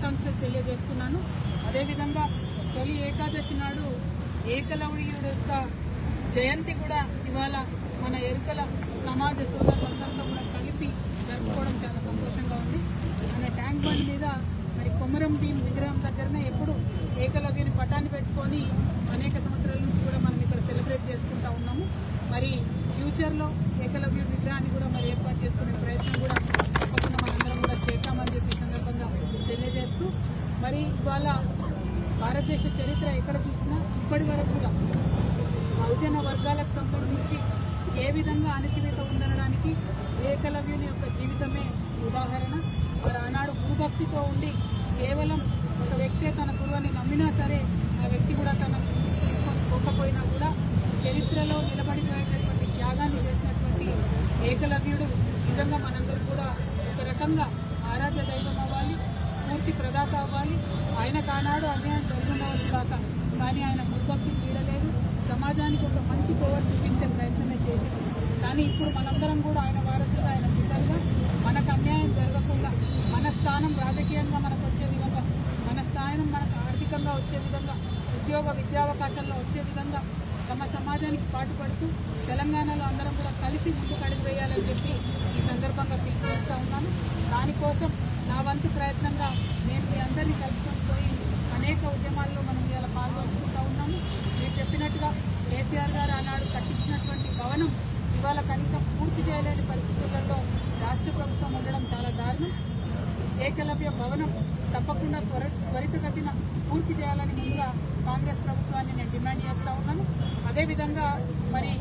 శుభాకాంక్షలు తెలియజేస్తున్నాను. అదేవిధంగా తొలి ఏకాదశి నాడు ఏకలవ్యుడు యొక్క జయంతి కూడా ఇవాళ మన ఎరుకల సమాజ సోదరులందరితో కూడా కలిపి జరుపుకోవడం చాలా సంతోషంగా ఉంది. మన ట్యాంక్ బండ్ మీద మరి కొమరం భీం విగ్రహం దగ్గరనే ఎప్పుడు ఏకలవ్యుని పటాన్ని పెట్టుకొని అనేక సంవత్సరాల నుంచి కూడా మనం ఇక్కడ సెలబ్రేట్ చేసుకుంటా ఉన్నాము. మరి ఫ్యూచర్లో ఏకలవ్యుడి విగ్రహాన్ని కూడా మరి ఏర్పాటు చేసుకునే ప్రయత్నం కూడా తప్పకుండా మనందరం కూడా చేద్దామని చెప్పి ఈ సందర్భంగా తెలియజేస్తూ మరి ఇవాళ భారతదేశ చరిత్ర ఎక్కడ చూసినా ఇప్పటి వరకు కూడా బహుజన వర్గాలకు సంబంధించి ఏ విధంగా అణచివేత ఉందనడానికి ఏకలవ్యుని యొక్క జీవితమే ఉదాహరణ. మరి ఆనాడు గురుభక్తితో ఉండి కేవలం ఒక వ్యక్తే తన గురువుని నమ్మినా సరే ఆ వ్యక్తి కూడా తన పోకపోయినా కూడా చరిత్రలో నిలబడిపోయేటటువంటి త్యాగాన్ని చేసినటువంటి ఏకలవ్యుడు నిజంగా మనందరూ కూడా ఒక రకంగా ఆరాధ్య దైవం అవ్వాలి ప్రదాత అవ్వాలి. ఆయన కానాడు అన్యాయం జరుగుతుండవచ్చు కాక. కానీ ఆయన గురుభక్తి వీడలేదు. సమాజానికి ఒక మంచి పవర్ చూపించే ప్రయత్నమే చేసింది. కానీ ఇప్పుడు మనందరం కూడా ఆయన వారసులుగా ఆయన పిల్లలుగా మనకు అన్యాయం జరగకుండా మన స్థానం రాజకీయంగా మనకు వచ్చే విధంగా మన స్థానం మనకు ఆర్థికంగా వచ్చే విధంగా ఉద్యోగ విద్యావకాశాల్లో వచ్చే విధంగా సమ సమాజానికి పాటుపడుతూ తెలంగాణలో అందరం కూడా కలిసి ముందుకు అడుగు వేయాలని చెప్పి ఈ సందర్భంగా పిలుపు ఉన్నాను. దానికోసం నా వంతు ప్రయత్నంగా నేను మీ అందరినీ కలుపుకొని పోయి అనేక ఉద్యమాల్లో మనం ఇవాళ పాల్గొంచుకుంటూ ఉన్నాము. మీరు చెప్పినట్టుగా కేసీఆర్ గారు ఆనాడు కట్టించినటువంటి భవనం ఇవాళ కనీసం పూర్తి చేయలేని పరిస్థితులలో రాష్ట్ర ప్రభుత్వం ఉండడం చాలా దారుణం. ఏకలవ్య భవనం తప్పకుండా త్వర త్వరితగతిన పూర్తి చేయాలని ముందుగా కాంగ్రెస్ ప్రభుత్వాన్ని నేను డిమాండ్ చేస్తూ ఉన్నాను. అదేవిధంగా మరి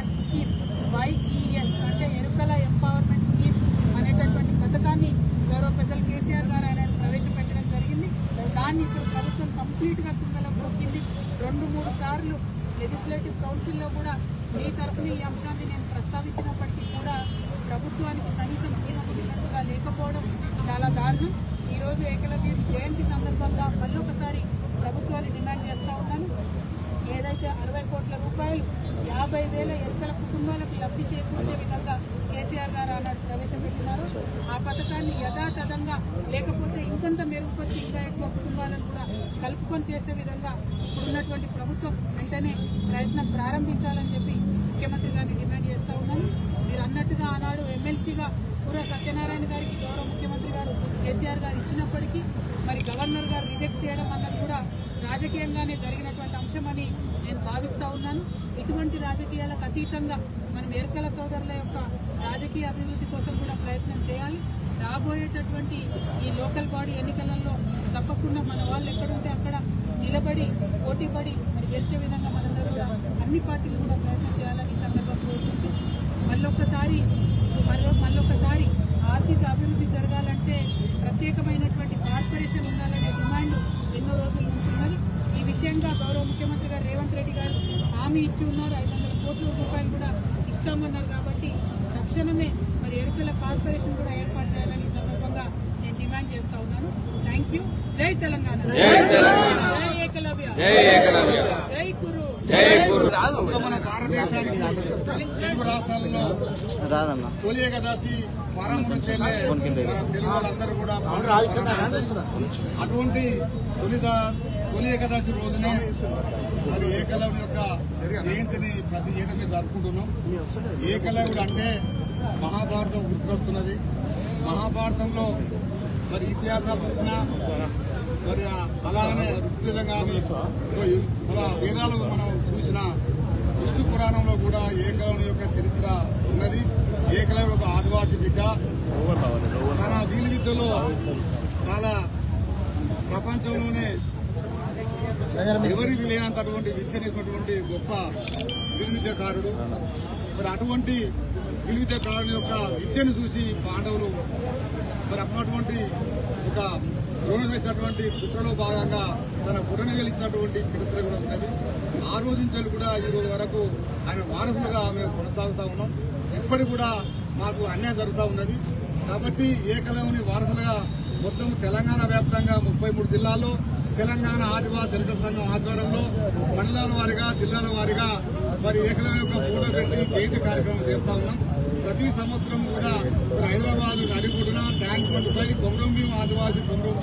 ఎస్ స్కీమ్ వైఈఎస్ అంటే ఎరుకల ఎంపవర్మెంట్ స్కీమ్ అనేటటువంటి పథకాన్ని గౌరవ పెద్దలు కేసీఆర్ గారు ఆయన ప్రవేశపెట్టడం జరిగింది దాన్ని ఇప్పుడు ప్రభుత్వం కంప్లీట్గా కుంగలకు తొక్కింది రెండు మూడు సార్లు లెజిస్లేటివ్ కౌన్సిల్లో కూడా మీ తరఫున ఈ అంశాన్ని నేను ప్రస్తావించినప్పటికీ కూడా ప్రభుత్వానికి కనీసం చీమకుడినట్టుగా లేకపోవడం చాలా ఈరోజు ఏకలవ్య జయంతి సందర్భంగా మళ్ళొకసారి ప్రభుత్వాన్ని డిమాండ్ చేస్తూ ఉన్నాను. ఏదైతే అరవై కోట్ల రూపాయలు యాభై వేల ఎరుకల కుటుంబాలకు లబ్ధి చేకూర్చే విధంగా కేసీఆర్ గారు ఆనాడు ప్రవేశపెట్టినారు. ఆ పథకాన్ని యథాతథంగా లేకపోతే ఇంకొంత మెరుగుపరిచి ఇంకా ఎక్కువ కుటుంబాలను కూడా కలుపుకొని చేసే విధంగా ఇప్పుడున్నటువంటి ప్రభుత్వం వెంటనే ప్రయత్నం ప్రారంభించాలని చెప్పి ముఖ్యమంత్రి గారిని డిమాండ్ చేస్తూ ఉన్నాను. మీరు అన్నట్టుగా ఆనాడు ఎమ్మెల్సీగా పూర్వ సత్యనారాయణ గారికి గౌరవ ముఖ్యమంత్రి గారు కేసీఆర్ గారు ఇచ్చినప్పటికీ మరి గవర్నర్ గారు రిజెక్ట్ చేయడం అన్నది కూడా రాజకీయంగానే జరిగినటువంటి అంశమని నేను భావిస్తూ ఉన్నాను. ఇటువంటి రాజకీయాలకు అతీతంగా మనం ఎరుకల సోదరుల యొక్క రాజకీయ అభివృద్ధి కోసం కూడా ప్రయత్నం చేయాలి. రాబోయేటటువంటి ఈ లోకల్ బాడీ ఎన్నికలలో తప్పకుండా మన వాళ్ళు ఎక్కడుంటే అక్కడ నిలబడి పోటీపడి మరి గెలిచే విధంగా మనందరూ కూడా అన్ని పార్టీలు కూడా ప్రయత్నం చేయాలని ఈ సందర్భంగా కోరుకుంటూ మళ్ళొక్కసారి మరో మళ్ళొకసారి ఆర్థిక అభివృద్ధి జరగాలంటే ప్రత్యేకమైనటువంటి కార్పొరేషన్ ఉండాలనే డిమాండ్ ఎన్నో రోజుల నుంచి ఉన్నది. ఈ విషయంగా గౌరవ ముఖ్యమంత్రి గారు రేవంత్ రెడ్డి గారు హామీ ఇచ్చి ఉన్నారు. ఐదు వందల కోట్ల రూపాయలు కూడా ఇస్తామన్నారు కాబట్టి తక్షణమే మరి ఎరుకల కార్పొరేషన్ కూడా ఏర్పాటు చేయాలని ఈ సందర్భంగా నేను డిమాండ్ చేస్తా ఉన్నాను. Thank you. జై తెలంగాణ. జై ఏకలవ్య. జై కురు. మన భారతదేశానికి తెలుగు రాష్ట్రాలలో రాదన్న. తొలి ఏకాదశి వారం నుంచి వెళ్ళే మన తెలుగు వాళ్ళందరూ కూడా అటువంటి తొలి దా- తొలి ఏకాదశి రోజునే మరి ఏకలవుడి యొక్క జయంతిని ప్రతి ఏడాది జరుపుకుంటున్నాం. ఏకలవుడు అంటే మహాభారతం గుర్తుకొస్తున్నది మహాభారతంలో మరి ఇతిహాసాలు వచ్చిన మరి అలాగనే ఋగ్వేదం కానీ వేదాలు మనం చూసిన విష్ణు పురాణంలో కూడా ఏకలవుని యొక్క చరిత్ర ఉన్నది ఏకలవుడు ఒక ఆదివాసి తన విద్యలో చాలా ప్రపంచంలోనే ఎవరికి లేనంతటువంటి విద్యనిటువంటి గొప్ప విలువిద్యకారుడు. మరి అటువంటి విలువిద్యకారుని యొక్క విద్యను చూసి పాండవులు మరి అటువంటి ఒక రుణం ఇచ్చినటువంటి కుట్రలో భాగంగా తన పుటన గెలిచినటువంటి చరిత్ర కూడా ఉన్నది. ఆ రోజు నుంచి కూడా ఈ రోజు వరకు ఆయన వారసులుగా మేము కొనసాగుతా ఉన్నాం. ఇప్పటికి కూడా మాకు అన్యాయం జరుగుతూ ఉన్నది. కాబట్టి ఏకలవుని వారసులుగా మొత్తం తెలంగాణ వ్యాప్తంగా ముప్పై మూడు జిల్లాల్లో తెలంగాణ ఆదివాసీ ఎన్నికల సంఘం ఆధ్వర్యంలో మండలాల వారిగా జిల్లాల వారిగా మరి ఏకలవ్య యొక్క ఫోటో పెట్టి జయంతి కార్యక్రమం చేస్తా ఉన్నాం. ప్రతి సంవత్సరం కూడా హైదరాబాద్ నడిగుడిన ట్యాంక్ బండ్పై కొమరంభీం ఆదివాసీ కొమరం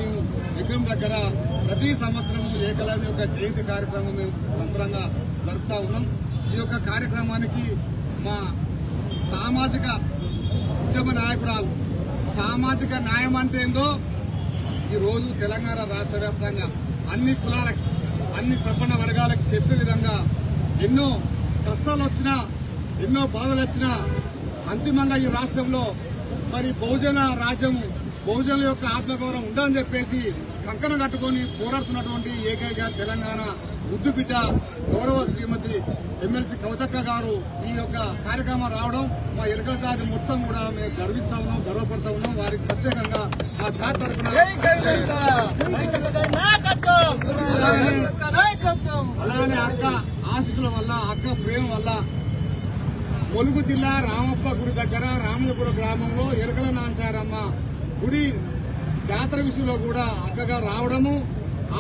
విగ్రహం దగ్గర ప్రతి సంవత్సరం ఏకలవ్య యొక్క జయంతి కార్యక్రమం మేము సంబరంగా జరుపుతా ఉన్నాం. ఈ యొక్క కార్యక్రమానికి మా సామాజిక ఉద్యమ నాయకురాలు. సామాజిక న్యాయం అంటే ఏందో ఈ రోజు తెలంగాణ రాష్ట్ర వ్యాప్తంగా అన్ని కులాలకు అన్ని సంపన్న వర్గాలకు చెప్పే విధంగా ఎన్నో కష్టాలు వచ్చినా ఎన్నో బాధలు వచ్చినా అంతిమంగా ఈ రాష్ట్రంలో మరి బహుజన రాజ్యం బహుజనుల యొక్క ఆత్మగౌరవం ఉందని చెప్పేసి కంకణం కట్టుకొని పోరాడుతున్నటువంటి ఏకైక తెలంగాణ ముద్దు బిడ్డ గౌరవ శ్రీమతి ఎమ్మెల్సీ కవితక్క గారు ఈ యొక్క కార్యక్రమం రావడం మా ఎరకల జాతి మొత్తం కూడా మేము గర్విస్తా ఉన్నాం గర్వపడతా ఉన్నాం. వారికి ప్రత్యేకంగా ఆ జాతి తరఫున అలానే అక్క ఆశీస్సుల వల్ల అక్క ప్రేమ వల్ల ములుగు జిల్లా రామప్ప గుడి దగ్గర రామజపురం గ్రామంలో ఎరకల నాంచారమ్మ గుడి జాతర విషయంలో కూడా అక్కగా రావడము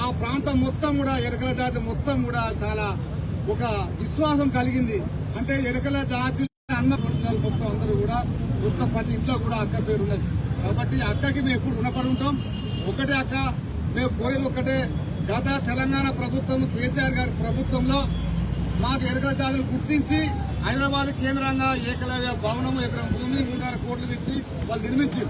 ఆ ప్రాంతం మొత్తం కూడా ఎరకల జాతి మొత్తం కూడా చాలా ఒక విశ్వాసం కలిగింది. అంటే ఎరకల జాతి అన్న పండుగ మొత్తం అందరూ కూడా మొత్తం ప్రతి ఇంట్లో కూడా అక్క పేరు ఉన్నది. కాబట్టి అక్కకి మేము ఎప్పుడు రుణపడి ఉంటాం ఒకటే అక్క మేము కోరేది ఒకటే గత తెలంగాణ ప్రభుత్వం కేసీఆర్ గారి ప్రభుత్వంలో మాకు ఎరకల జాతులు గుర్తించి హైదరాబాద్ కేంద్రంగా ఏకలవ్య భవనము ఎకరం భూమి మూడున్నర కోట్లు ఇచ్చి వాళ్ళు నిర్మించారు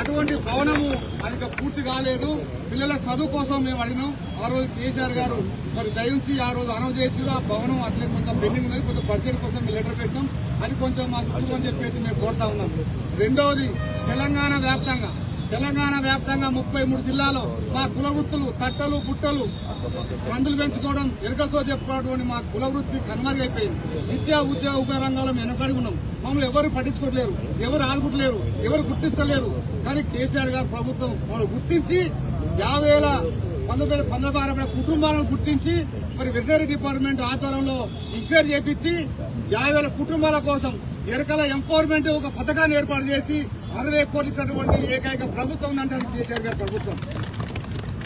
అటువంటి భవనము అది పూర్తి కాలేదు. పిల్లల చదువు కోసం మేము అడిగినాం. ఆ రోజు కేసీఆర్ గారు మరి దయించి ఆ రోజు అనౌన్స్ చేసి ఆ భవనం అట్లే కొంచెం పెండింగ్ ఉన్నది. కొంచెం బడ్జెట్ కోసం మేము లెటర్ పెట్టాం అది కొంచెం మాకు అని చెప్పేసి మేము కోరుతా ఉన్నాం. రెండవది తెలంగాణ వ్యాప్తంగా తెలంగాణ వ్యాప్తంగా ముప్పై మూడు జిల్లాలో మా కులవృత్తులు తట్టలు బుట్టలు మందులు పెంచుకోవడం ఎరుకతో చెప్పుకోవడం మా కులవృత్తి కనుమరుగైపోయింది. విద్యా ఉద్యోగ ఉభయ రంగాల్లో మేము వెనకడి ఉన్నాం. మమ్మల్ని ఎవరు పట్టించుకోవట్లేరు ఎవరు ఆదుకుంటలేరు ఎవరు గుర్తించలేరు కానీ కేసీఆర్ గారు ప్రభుత్వం మమ్మల్ని గుర్తించి యాభై వేల పంతొమ్మిది పంతొమ్మిది కుటుంబాలను గుర్తించి మరి వెటనరీ డిపార్ట్మెంట్ ఆధ్వర్యంలో ఎంక్వైరీ చేపించి యాభై వేల కుటుంబాల కోసం ఎరకల ఎంపవర్మెంట్ ఒక పథకాన్ని ఏర్పాటు చేసి అరవై కోట్లు ఏకైక ప్రభుత్వం అంటే కేసీఆర్ గారి ప్రభుత్వం.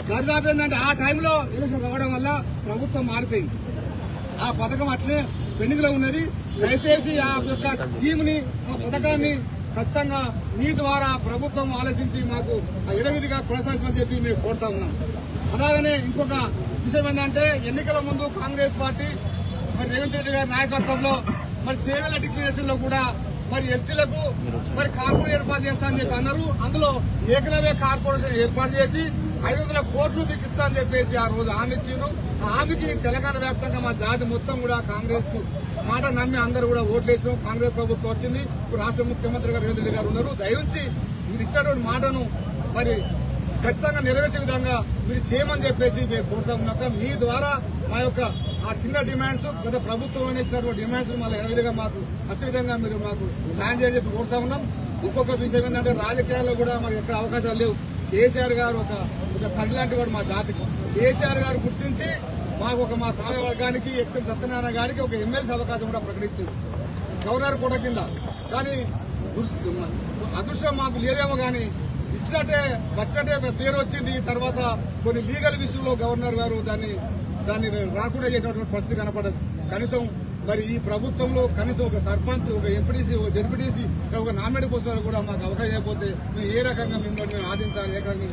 దరిదాపు ఏంటంటే ఆ టైంలో ఎలక్షన్ రావడం వల్ల ప్రభుత్వం మారిపోయింది. ఆ పథకం అట్లే పెండింగ్లో ఉన్నది. దయచేసి ఆ యొక్క స్కీమ్ని ఆ పథకాన్ని ఖచ్చితంగా మీ ద్వారా ప్రభుత్వం ఆలోచించి మాకు ఆ యథవిధిగా కొనసాగించమని చెప్పి మేము కోరుతా ఉన్నాం. అలాగనే ఇంకొక విషయం ఏంటంటే ఎన్నికల ముందు కాంగ్రెస్ పార్టీ మరి రేవంత్ రెడ్డి గారి నాయకత్వంలో మరి చేవెల డిక్లరేషన్లో కూడా మరి ఎస్టీలకు మరి కార్పొరేషన్ ఏర్పాటు చేస్తానని చెప్పి అన్నారు. అందులో ఏకలవ్య కార్పొరేషన్ ఏర్పాటు చేసి ఐదు వందల కోట్లు బిగిస్తా అని చెప్పేసి ఆ రోజు హామీ ఇచ్చిండ్రు. ఆ హామీకి తెలంగాణ వ్యాప్తంగా మా జాతి మొత్తం కూడా కాంగ్రెస్కు మాట నమ్మి అందరూ కూడా ఓట్లేసాం కాంగ్రెస్ ప్రభుత్వం వచ్చింది. ఇప్పుడు రాష్ట్ర ముఖ్యమంత్రి గారు రేవంత్ రెడ్డి గారు ఉన్నారు. దయవుంచి మీరు ఇచ్చినటువంటి మాటను మరి ఖచ్చితంగా నెరవేర్చే విధంగా మీరు చేయమని చెప్పేసి మేము కోరుతా ఉన్నాక మీ ద్వారా మా యొక్క ఆ చిన్న డిమాండ్స్ గత ప్రభుత్వం ఇచ్చినటువంటి డిమాండ్స్ మళ్ళీ విధంగా మాకు ఖచ్చితంగా విధంగా మీరు మాకు సాయం చేయని చెప్పి కోరుతా ఉన్నాం. ఇంకొక విషయం ఏంటంటే రాజకీయాల్లో కూడా మాకు ఎక్కడ అవకాశాలు లేవు. కేసీఆర్ గారు ఒక ఒక తండ్రి లాంటి వాడు మా జాతికి. కేసీఆర్ గారు గుర్తించి మాకు ఒక మా సాయ వర్గానికి ఎక్స్ఎం సత్యనారాయణ గారికి ఒక ఎమ్మెల్సీ అవకాశం కూడా ప్రకటించింది. గవర్నర్ కూడా కింద. కానీ అదృష్టం మాకు లేదేమో కానీ ఇచ్చినట్టే వచ్చినట్టే పేరు వచ్చింది. తర్వాత కొన్ని లీగల్ విషయంలో గవర్నర్ గారు దాన్ని దాన్ని రాకుండా చేసినటువంటి పరిస్థితి కనపడదు. కనీసం మరి ఈ ప్రభుత్వంలో కనీసం ఒక సర్పంచ్ ఒక ఎంపీటీసీ ఒక జడ్పీటీసీ ఒక నామినేట్ పోస్టులు కూడా మాకు అవకాశం అయిపోతే మేము ఏ రకంగా మిమ్మల్ని ఆదించాలి ఏ రకంగా